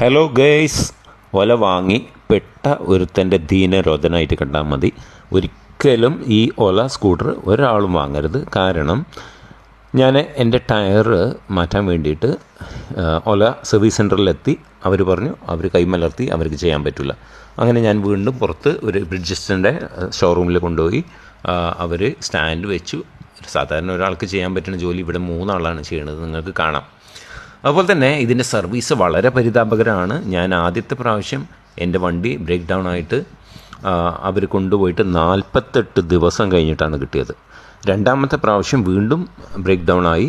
Hello guys ഒല വാങ്ങി പെട്ട ഒരുത്തന്റെ ദീനരോധനായിട്ട് കണ്ടാൽ മതി. ഒരിക്കലും ഈ ഒല സ്കൂട്ടർ ഒരാളും വാങ്ങരുത്. കാരണം ഞാൻ എന്റെ ടയർ മാറ്റാൻ വേണ്ടിയിട്ട് ഒല സർവീസ് സെന്ററിലെത്തി അവർ പറഞ്ഞു അവർ കൈമലർത്തി അവർക്ക് ചെയ്യാൻ പറ്റില്ല അങ്ങനെ ഞാൻ വീണ്ടും പുറത്ത് ഒരു ബ്രിഡ്ജസ്റ്റിന്റെ ഷോറൂമിൽ കൊണ്ടുപോയി. അവർ സ്റ്റാൻഡ് വെച്ചു. സാധാരണ ഒരാൾക്ക് ചെയ്യാൻ പറ്റുന്ന ജോലി ഇവിടെ മൂന്നാളാണ് ചെയ്യുന്നത്. നിങ്ങൾക്ക് കാണാം. അതുപോലെ തന്നെ ഇതിന്റെ സർവീസ് വളരെ പരിതാപകരമാണ് ഞാൻ ആദ്യത്തെ പ്രാവശ്യം എന്റെ വണ്ടി ബ്രേക്ക് ഡൗൺ ആയിട്ട് അവർ കൊണ്ടുപോയിട്ട് നാൽപ്പത്തെട്ട് ദിവസം കഴിഞ്ഞിട്ടാണ് കിട്ടിയത്. രണ്ടാമത്തെ പ്രാവശ്യം വീണ്ടും ബ്രേക്ക് ഡൗൺ ആയി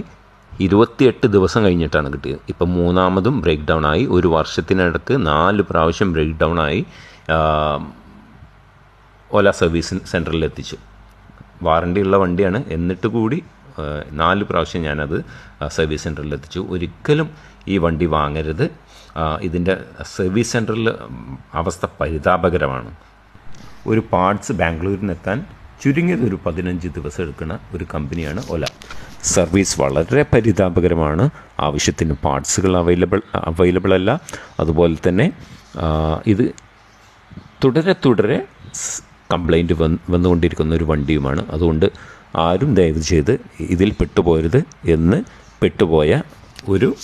ഇരുപത്തിയെട്ട് ദിവസം കഴിഞ്ഞിട്ടാണ് കിട്ടിയത്. ഇപ്പം മൂന്നാമതും ബ്രേക്ക് ഡൗൺ ആയി ഒരു വർഷത്തിനടുത്ത് നാല് പ്രാവശ്യം ബ്രേക്ക് ഡൗൺ ആയി ഓല സർവീസ് സെന്ററിൽ എത്തിച്ചു. വാറണ്ടി ഉള്ള വണ്ടിയാണ്. എന്നിട്ട് കൂടി നാല് പ്രാവശ്യം ഞാനത് സർവീസ് സെന്ററിൽ എത്തിച്ചു. ഒരിക്കലും ഈ വണ്ടി വാങ്ങരുത്. ഇതിന്റെ സർവീസ് സെന്ററിൽ അവസ്ഥ പരിതാപകരമാണ്. ഒരു പാർട്സ് ബാംഗ്ലൂരിൽ നിന്നെത്താൻ ചുരുങ്ങിയത് ഒരു പതിനഞ്ച് ദിവസം എടുക്കുന്ന ഒരു കമ്പനിയാണ് ഒല. സർവീസ് വളരെ പരിതാപകരമാണ്. ആവശ്യത്തിന് പാർട്സുകൾ അവൈലബിൾ അവൈലബിൾ അല്ല. അതുപോലെ തന്നെ ഇത് തുടരെ തുടരെ കംപ്ലൈന്റ് വന്ന് വന്നുകൊണ്ടിരിക്കുന്ന ഒരു വണ്ടിയുമാണ്. അതുകൊണ്ട് ആരും ദയവ് ചെയ്ത് ഇതിൽ പെട്ടുപോകരുത് എന്ന് പെട്ടുപോയ ഒരു